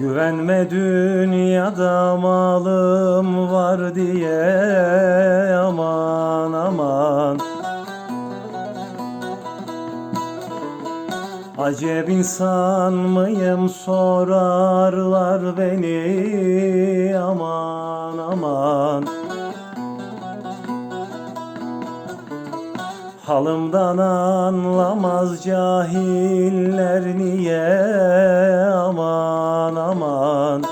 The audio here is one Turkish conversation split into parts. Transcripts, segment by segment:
Güvenme dünyada malım var diye aman aman. Acep insan mıyım sorarlar beni aman Halımdan anlamaz cahiller niye? Aman aman.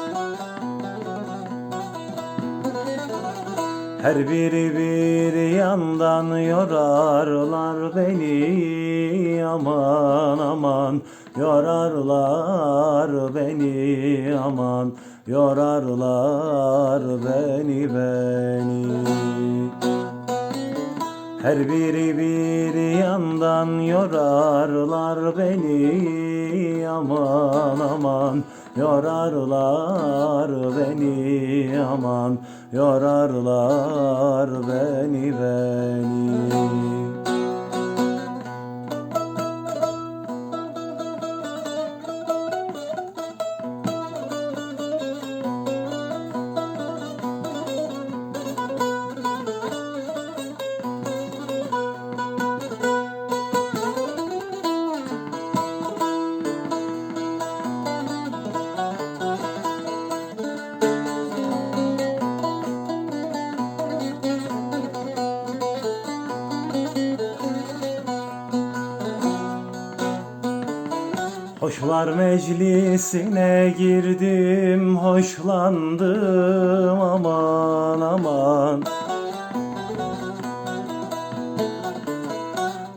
Her biri bir yandan yorarlar beni. Aman aman. Yorarlar beni. Aman Yorarlar beni beni her biri bir yandan yorarlar beni. Aman aman Yorarlar beni. Aman Yorarlar beni beni Hoşlar meclisine girdim, hoşlandım aman aman.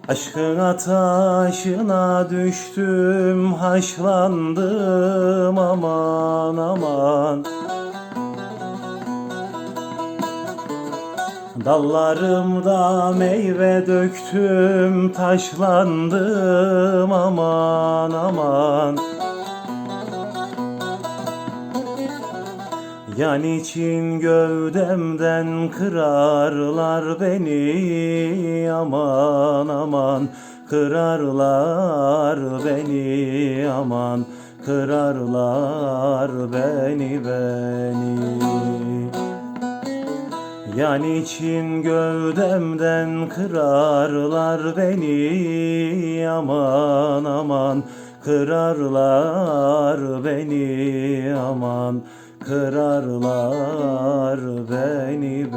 Aşkın ataşına düştüm, haşlandım aman aman Dallarımda meyve döktüm, taşlandım aman aman. Yan için gövdemden kırarlar beni aman aman. Kırarlar beni aman. Kırarlar beni beni Yan için gövdemden kırarlar beni. Aman aman Kırarlar beni. Aman Kırarlar beni